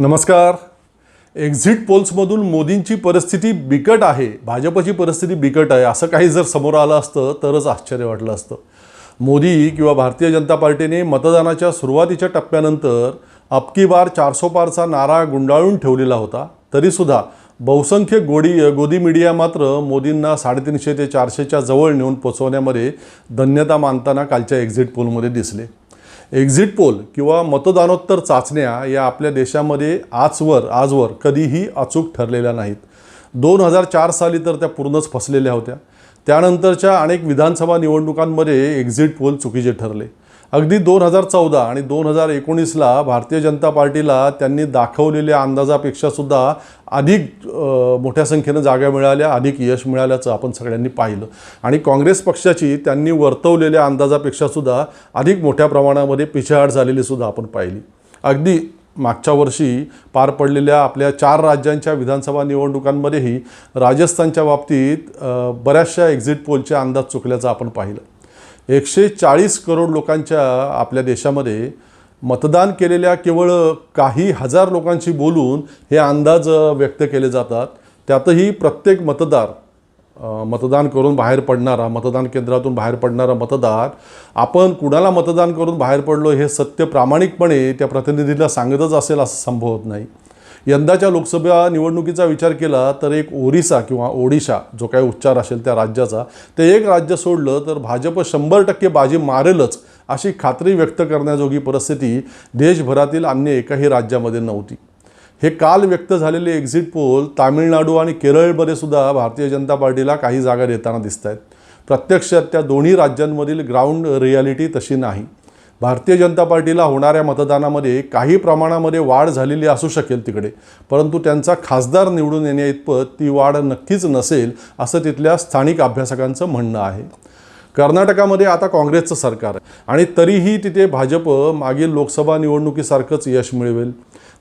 नमस्कार. एक्झिट पोल्समधून मोदींची परिस्थिती बिकट आहे. भाजपची परिस्थिती बिकट आहे. असं काही जर समोर आलं असतं तरच आश्चर्य वाटलं असतं. मोदी किंवा भारतीय जनता पार्टीने मतदानाच्या सुरुवातीच्या टप्प्यानंतर अबकी बार चारसो पारचा नारा गुंडाळून ठेवलेला होता. तरीसुद्धा बहुसंख्य गोडी गोदी मीडिया मात्र मोदींना साडेतीनशे ते चारशेच्या जवळ नेऊन पोचवण्यामध्ये धन्यता मानताना कालच्या एक्झिट पोलमध्ये दिसले. एक्झिट पोल किंवा मतदानोत्तर चाचण्या या आपल्या देशामध्ये आजवर आजवर कधीही अचूक ठरलेल्या नाहीत. दोन हजार चार साली तर त्या पूर्णच फसलेल्या होत्या. त्यानंतरच्या अनेक विधानसभा निवडणुकांमध्ये एक्झिट पोल चुकीचे ठरले. अगदी दोन हजार चौदा आणि दोन हजार एकोणीसला भारतीय जनता पार्टीला त्यांनी दाखवलेल्या अंदाजापेक्षा सुद्धा अधिक मोठ्या संख्येनं जागा मिळाल्या अधिक यश मिळाल्याचं आपण सगळ्यांनी पाहिलं. आणि काँग्रेस पक्षाची त्यांनी वर्तवलेल्या अंदाजापेक्षा सुद्धा अधिक मोठ्या प्रमाणामध्ये पिछेहाट झालेली सुद्धा आपण पाहिली. अगदी मागच्या वर्षी पार पडलेल्या आपल्या चार राज्यांच्या विधानसभा निवडणुकांमध्येही राजस्थानच्या बाबतीत बऱ्याचशा एक्झिट पोलचे अंदाज चुकल्याचं आपण पाहिलं. एकशे चाळीस करोड लोकांच्या आपल्या देशामध्ये मतदान केलेल्या केवळ काही हजार लोकांशी बोलून हे अंदाज व्यक्त केले जातात. त्यातही प्रत्येक मतदार मतदान करून बाहेर पडणारा मतदान केंद्रातून बाहेर पडणारा मतदार आपण कुणाला मतदान करून बाहेर पडलो हे सत्य प्रामाणिकपणे त्या प्रतिनिधीला सांगतच असेल असं संभवत नाही. यंदाच्या लोकसभा निवडणुकीचा विचार केला तर एक ओरिसा किंवा ओडिशा जो काही उच्चार असेल त्या राज्याचा ते एक राज्य सोडलं तर भाजप शंभर टक्के बाजी मारेलच अशी खात्री व्यक्त करण्याजोगी परिस्थिती देशभरातील अन्य एकाही राज्यामध्ये नव्हती. हे काल व्यक्त झालेले एक्झिट पोल तामिळनाडू आणि केरळमध्ये सुद्धा भारतीय जनता पार्टीला काही जागा देताना दिसत आहेत प्रत्यक्षात त्या दोन्ही राज्यांमधील ग्राउंड रियालिटी तशी नाही. भारतीय जनता पार्टीला होणाऱ्या मतदानामध्ये काही प्रमाणामध्ये वाढ झालेली असू शकेल तिकडे परंतु त्यांचा खासदार निवडून येण्याइतपत ती वाढ नक्कीच नसेल असं तिथल्या स्थानिक अभ्यासकांचं म्हणणं आहे. कर्नाटकामध्ये आता काँग्रेसचं सरकार आहे आणि तरीही तिथे भाजप मागील लोकसभा निवडणुकीसारखंच यश मिळवेल.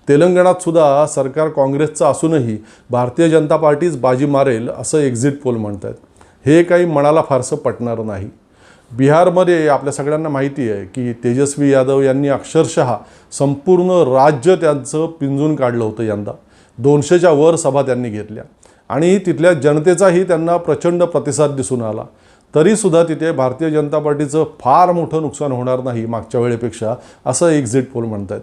तेलंगणात सुद्धा सरकार काँग्रेसचं असूनही भारतीय जनता पार्टीच बाजी मारेल असं एक्झिट पोल म्हणतात हे काही मनाला फारसं पटणार नाही. बिहारमध्ये आपल्या सगळ्यांना माहिती आहे की तेजस्वी यादव यांनी अक्षरशः संपूर्ण राज्य त्यांचं पिंजून काढलं होतं यंदा. दोनशेच्या वर सभा त्यांनी घेतल्या. आणि तिथल्या जनतेचाही त्यांना प्रचंड प्रतिसाद दिसून आला. तरीसुद्धा तिथे भारतीय जनता पार्टीचं फार मोठं नुकसान होणार नाही मागच्या वेळेपेक्षा असं एक्झिट पोल म्हणतात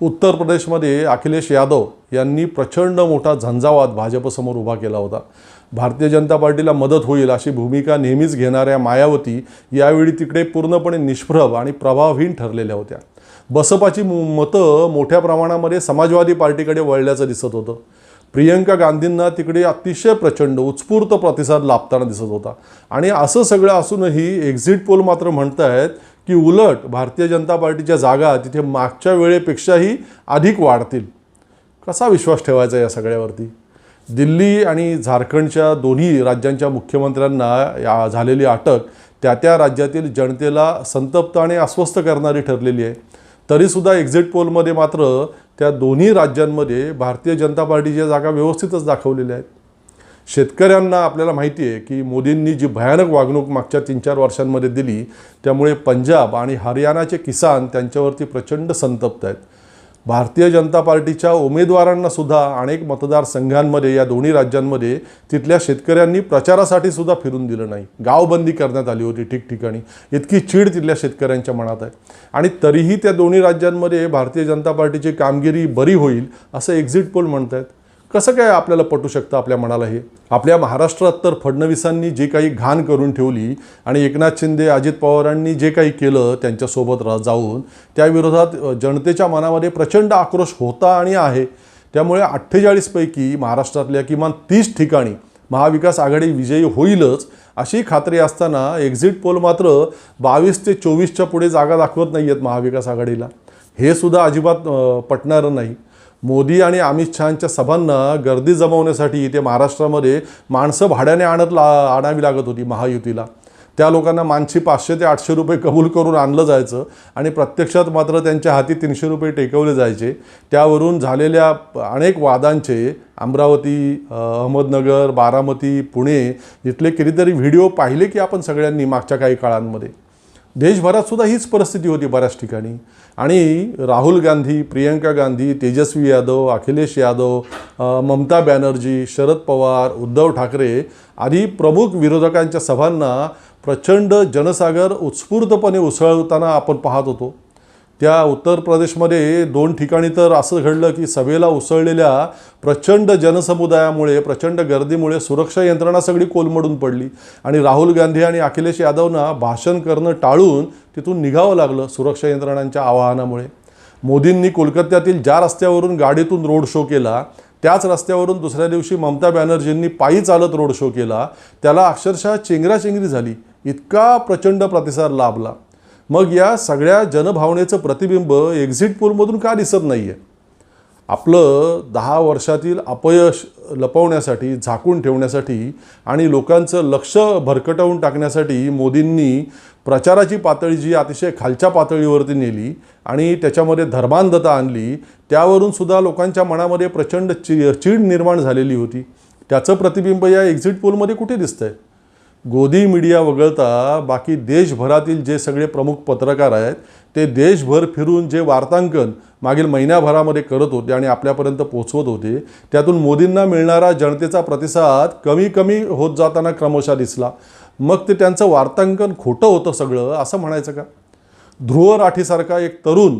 उत्तर प्रदेशमध्ये अखिलेश यादव यांनी प्रचंड मोठा झंझावात भाजपसमोर उभा केला होता. भारतीय जनता पार्टीला मदत होईल अशी भूमिका नेहमीच घेणाऱ्या मायावती यावेळी तिकडे पूर्णपणे निष्प्रभ आणि प्रभावहीन ठरलेल्या होत्या. बसपाची मतं मोठ्या प्रमाणामध्ये समाजवादी पार्टीकडे वळल्याचं दिसत होतं. प्रियंका गांधींना तिकडे अतिशय प्रचंड उत्स्फूर्त प्रतिसाद लाभताना दिसत होता. आणि असं सगळं असूनही एक्झिट पोल मात्र म्हणतायत की उलट भारतीय जनता पार्टीच्या जागा तिथे मागच्या वेळेपेक्षाही अधिक वाढतील. कसा विश्वास ठेवायचा या सगळ्यावरती? दिल्ली आणि झारखंडच्या दोन्ही राज्यांच्या मुख्यमंत्र्यांना या झालेली अटक त्या त्या राज्यातील जनतेला संतप्त आणि अस्वस्थ करणारी ठरलेली आहे. तरीसुद्धा एक्झिट पोलमध्ये मात्र त्या दोन्ही राज्यांमध्ये भारतीय जनता पार्टीच्या जागा व्यवस्थितच दाखवलेल्या आहेत शेतकऱ्यांना आपल्याला माहिती आहे की मोदींनी जी भयानक वागणूक मागच्या तीन चार वर्षांमध्ये दिली त्यामुळे पंजाब आणि हरियाणाचे किसान त्यांच्यावरती प्रचंड संतप्त आहेत. भारतीय जनता पार्टीच्या उमेदवारांना सुद्धा अनेक मतदारसंघांमध्ये या दोन्ही राज्यांमध्ये तिथल्या शेतकऱ्यांनी प्रचारासाठी सुद्धा फिरून दिलं नाही. गावबंदी करण्यात आली होती ठिकठिकाणी. इतकी चीड तिथल्या शेतकऱ्यांच्या मनात आहे. आणि तरीही त्या दोन्ही राज्यांमध्ये भारतीय जनता पार्टीची कामगिरी बरी होईल असं एक्झिट पोल म्हणत आहेत कसं काय आपल्याला पटू शकतं आपल्या मनाला हे? आपल्या महाराष्ट्रात तर फडणवीसांनी जे काही घाण करून ठेवली आणि एकनाथ शिंदे अजित पवारांनी जे काही केलं त्यांच्यासोबत रा जाऊन त्याविरोधात जनतेच्या मनामध्ये प्रचंड आक्रोश होता आणि आहे. त्यामुळे अठ्ठेचाळीसपैकी महाराष्ट्रातल्या किमान तीस ठिकाणी महाविकास आघाडी विजयी होईलच अशी खात्री असताना एक्झिट पोल मात्र बावीस ते चोवीसच्या पुढे जागा दाखवत नाही आहेत महाविकास आघाडीला. हे सुद्धा अजिबात पटणारं नाही. मोदी आणि अमित शहांच्या सभांना गर्दी जमवण्यासाठी इथे महाराष्ट्रामध्ये माणसं भाड्याने आणत ला आणावी लागत होती महायुतीला. त्या लोकांना मानशी पाचशे ते आठशे रुपये कबूल करून आणलं जायचं आणि प्रत्यक्षात मात्र त्यांच्या हाती तीनशे रुपये टेकवले जायचे. त्यावरून झालेल्या अनेक वादांचे अमरावती अहमदनगर बारामती पुणे इथले कितीतरी व्हिडिओ पाहिले की आपण सगळ्यांनी मागच्या काही काळांमध्ये. देशभरात सुद्धा हीच परिस्थिती होती बऱ्याच ठिकाणी. आणि राहुल गांधी प्रियंका गांधी तेजस्वी यादव अखिलेश यादव ममता बॅनर्जी शरद पवार उद्धव ठाकरे आदी प्रमुख विरोधकांच्या सभांना प्रचंड जनसागर उत्स्फूर्तपणे उसळताना आपण पाहत होतो. त्या उत्तर प्रदेशमध्ये दोन ठिकाणी तर असं घडलं की सभेला उसळलेल्या प्रचंड जनसमुदायामुळे प्रचंड गर्दीमुळे सुरक्षा यंत्रणा सगळी कोलमडून पडली. आणि राहुल गांधी आणि अखिलेश यादवना भाषण करणं टाळून तिथून निघावं लागलं सुरक्षा यंत्रणांच्या आवाहनामुळे. मोदींनी कोलकात्यातील ज्या रस्त्यावरून गाडीतून रोड शो केला त्याच रस्त्यावरून दुसऱ्या दिवशी ममता बॅनर्जींनी पायी चालत रोड शो केला त्याला अक्षरशः चेंगराचेंगरी झाली. इतका प्रचंड प्रतिसाद लाभला. मग या सगळ्या जनभावनेचं प्रतिबिंब एक्झिट पोलमधून का दिसत नाही आहे आपलं दहा वर्षातील अपयश लपवण्यासाठी झाकून ठेवण्यासाठी आणि लोकांचं लक्ष भरकटवून टाकण्यासाठी मोदींनी प्रचाराची पातळी जी अतिशय खालच्या पातळीवरती नेली आणि त्याच्यामध्ये धर्मांधता आणली त्यावरून सुद्धा लोकांच्या मनामध्ये प्रचंड चि चीड निर्माण झालेली होती. त्याचं प्रतिबिंब या एक्झिट पोलमध्ये कुठे दिसतंय? गोदी मीडिया वगळता बाकी देशभरातील जे सगळे प्रमुख पत्रकार आहेत ते देशभर फिरून जे वार्तांकन मागील महिन्याभरामध्ये करत होते आणि आपल्यापर्यंत पोचवत होते त्यातून मोदींना मिळणारा जनतेचा प्रतिसाद कमी कमी होत जाताना क्रमशः दिसला. मग ते त्यांचं वार्तांकन खोटं होतं सगळं असं म्हणायचं का? ध्रुव राठीसारखा एक तरुण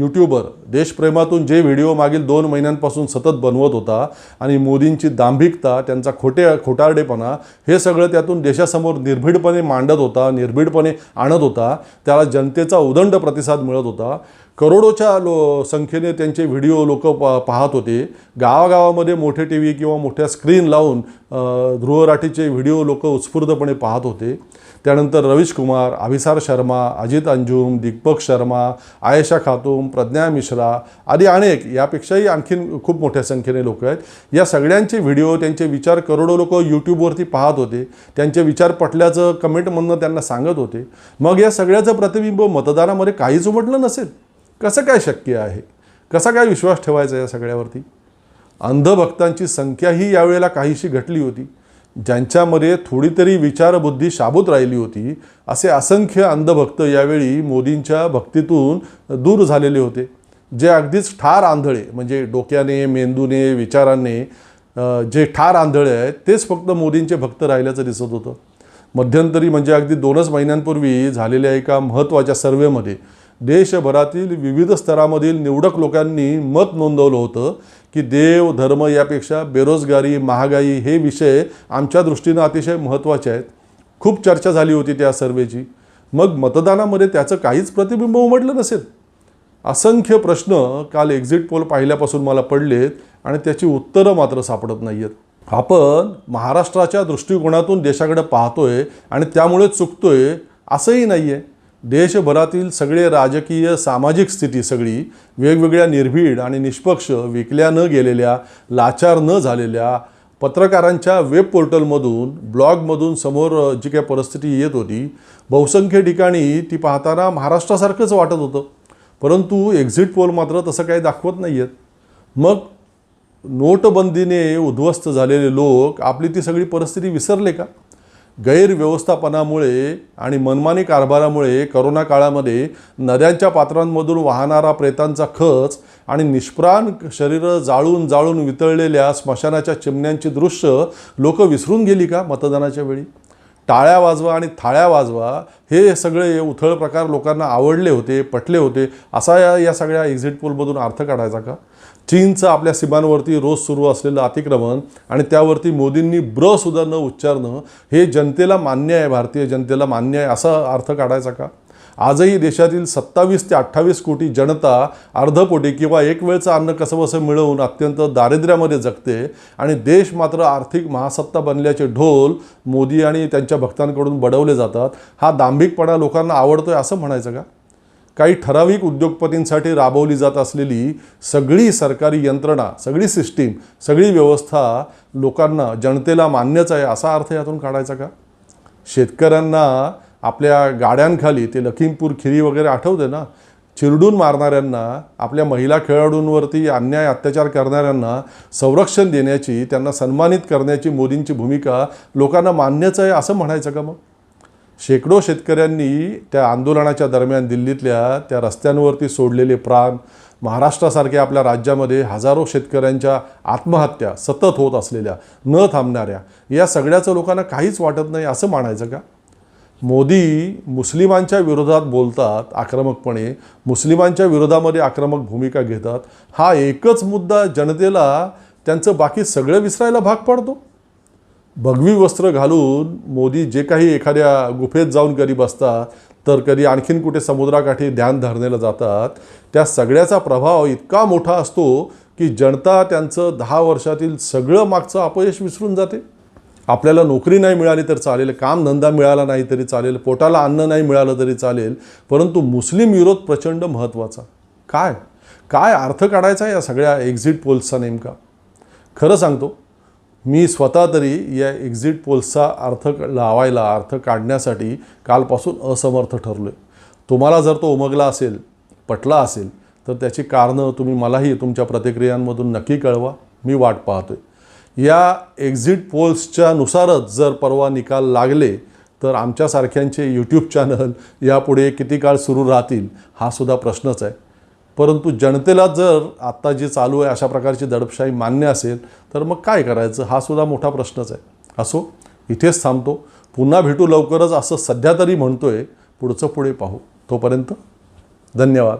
यूट्यूबर देशप्रेमातून जे व्हिडिओ मागील दोन महिन्यांपासून सतत बनवत होता आणि मोदींची दांभिकता त्यांचा खोटे खोटारडेपणा हे सगळं त्यातून देशासमोर निर्भीडपणे मांडत होता निर्भीडपणे आणत होता. त्याला जनतेचा उदंड प्रतिसाद मिळत होता. करोडोच्या लो संख्येने त्यांचे व्हिडिओ लोक प पाहत होते. गावागावामध्ये मोठे टी व्ही किंवा मोठ्या स्क्रीन लावून ध्रुवराठीचे व्हिडिओ लोक उत्स्फूर्तपणे पाहत होते. त्यानंतर रवीश कुमार अभिसार शर्मा अजित अंजुम दीपक शर्मा आयशा खातूम प्रज्ञा मिश्रा आदी अनेक यापेक्षाही आणखीन खूप मोठ्या संख्येने लोक आहेत. या सगळ्यांचे व्हिडिओ त्यांचे विचार करोडो लोक यूट्यूबवरती पाहत होते. त्यांचे विचार पटल्याचं कमेंटमधनं त्यांना सांगत होते. मग या सगळ्याचं प्रतिबिंब मतदानामध्ये काहीच उमटलं नसेल. कसं काय शक्य आहे? कसा काय विश्वास ठेवायचा या सगळ्यावरती? अंधभक्तांची संख्याही यावेळेला काहीशी घटली होती. ज्यांच्यामध्ये थोडीतरी विचारबुद्धी शाबूत राहिली होती असे असंख्य अंधभक्त यावेळी मोदींच्या भक्तीतून दूर झालेले होते जे अगदीच ठार आंधळे म्हणजे डोक्याने मेंदूने विचाराने जे ठार आंधळे आहेत तेच फक्त मोदींचे भक्त राहिल्याचं दिसत होतं. मध्यंतरी म्हणजे अगदी दोनच महिन्यांपूर्वी झालेल्या एका महत्त्वाच्या सर्वेमध्ये देशभरातील विविध स्तरामधील निवडक लोकांनी मत नोंदवलं होतं की देव धर्म यापेक्षा बेरोजगारी महागाई हे विषय आमच्या दृष्टीनं अतिशय महत्त्वाचे आहेत. खूप चर्चा झाली होती त्या सर्वेची. मग मतदानामध्ये त्याचं काहीच प्रतिबिंब उमटलं नसेल? असंख्य प्रश्न काल एक्झिट पोल पाहिल्यापासून मला पडलेत आणि त्याची उत्तरं मात्र सापडत नाही आहेत आपण महाराष्ट्राच्या दृष्टिकोनातून देशाकडे पाहतोय आणि त्यामुळे चुकतोय असंही नाही आहे देशभरातील सगळे राजकीय सामाजिक स्थिती सगळी वेगवेगळ्या निर्भीड आणि निष्पक्ष विकल्या न गेलेल्या लाचार न झालेल्या पत्रकारांच्या वेब पोर्टलमधून ब्लॉगमधून समोर जी काही परिस्थिती येत होती बहुसंख्य ठिकाणी ती पाहताना महाराष्ट्रासारखंच वाटत होतं. परंतु एक्झिट पोल मात्र तसं काही दाखवत नाही आहेत मग नोटबंदीने उद्ध्वस्त झालेले लोक आपली ती सगळी परिस्थिती विसरले का? गैरव्यवस्थापनामुळे आणि मनमानी कारभारामुळे करोना काळामध्ये नद्यांच्या पात्रांमधून वाहणारा प्रेतांचा खच आणि निष्प्राण शरीरं जाळून जाळून वितळलेल्या स्मशानाच्या चिमण्यांची दृश्य लोक विसरून गेली का मतदानाच्या वेळी? टाळ्या वाजवा आणि थाळ्या वाजवा हे सगळे उथळ प्रकार लोकांना आवडले होते पटले होते असा या या सगळ्या एक्झिट पोलमधून अर्थ काढायचा का? चीनचं आपल्या सीमांवरती रोज सुरू असलेलं अतिक्रमण आणि त्यावरती मोदींनी ब्र सुद्धा न उच्चारणं हे जनतेला मान्य आहे भारतीय जनतेला मान्य आहे असा अर्थ काढायचा का? आजही देशातील सत्तावीस ते अठ्ठावीस कोटी जनता अर्धपोटी किंवा एक वेळचं अन्न कसंबसं मिळवून अत्यंत दारिद्र्यामध्ये जगते आणि देश मात्र आर्थिक महासत्ता बनल्याचे ढोल मोदी आणि त्यांच्या भक्तांकडून बडवले जातात. हा दांभिकपणा लोकांना आवडतोय असं म्हणायचं का? काही ठराविक उद्योगपतींसाठी राबवली जात असलेली सगळी सरकारी यंत्रणा सगळी सिस्टीम सगळी व्यवस्था लोकांना जनतेला मान्यच आहे असा अर्थ यातून काढायचा का? शेतकऱ्यांना आपल्या गाड्यांखाली ते लखीमपूर खिरी वगैरे आठवते ना? चिरडून मारणाऱ्यांना आपल्या महिला खेळाडूंवरती अन्याय अत्याचार करणाऱ्यांना संरक्षण देण्याची त्यांना सन्मानित करण्याची मोदींची भूमिका लोकांना मान्यच आहे असं म्हणायचं का मग? शेकडो शेतकऱ्यांनी त्या आंदोलनाच्या दरम्यान दिल्लीतल्या त्या रस्त्यांवरती सोडलेले प्राण महाराष्ट्रासारख्या आपल्या राज्यामध्ये हजारो शेतकऱ्यांच्या आत्महत्या सतत होत असलेल्या न थांबणाऱ्या या सगळ्याचं लोकांना काहीच वाटत नाही असं मानायचं का? मोदी मुस्लिमांच्या विरोधात बोलतात आक्रमकपणे मुस्लिमांच्या विरोधामध्ये आक्रमक भूमिका घेतात. हा एकच मुद्दा जनतेला त्यांचं बाकी सगळं विसरायला भाग पाडतो? भगवी वस्त्र घालून मोदी जे काही एखाद्या गुफेत जाऊन कधी बसतात तर कधी आणखीन कुठे समुद्राकाठी ध्यान धरणेला जातात त्या सगळ्याचा प्रभाव इतका मोठा असतो की जनता त्यांचं दहा वर्षातील सगळं मागचं अपयश विसरून जाते. आपल्याला नोकरी नाही मिळाली तर चालेल कामधंदा मिळाला नाही तरी चालेल पोटाला अन्न नाही मिळालं तरी चालेल परंतु मुस्लिम विरोध प्रचंड महत्त्वाचा. काय? काय अर्थ काढायचा या सगळ्या एक्झिट पोल्सचा नेमका? खरं सांगतो मी स्वतः तरी या एक्झिट पोल्सचा अर्थ लावायला अर्थ काढण्यासाठी कालपासून असमर्थ ठरलो आहे तुम्हाला जर तो उमगला असेल पटला असेल तर त्याची कारणं तुम्ही मलाही तुमच्या प्रतिक्रियांमधून नक्की कळवा. मी वाट पाहतो आहे या एक्झिट पोल्सच्या नुसारच जर परवा निकाल लागले तर आमच्यासारख्यांचे यूट्यूब चॅनल यापुढे किती काळ सुरू राहतील हा सुद्धा प्रश्नच आहे. परंतु जनतेला जर आत्ता जे चालू आहे अशा प्रकारची दडपशाही मान्य असेल तर मग काय करायचं? हा सुद्धा मोठा प्रश्नच आहे. असो इथेच थांबतो. पुन्हा भेटू लवकरच असं सध्या तरी म्हणतोय. पुढचं पुढे पाहू. तोपर्यंत धन्यवाद.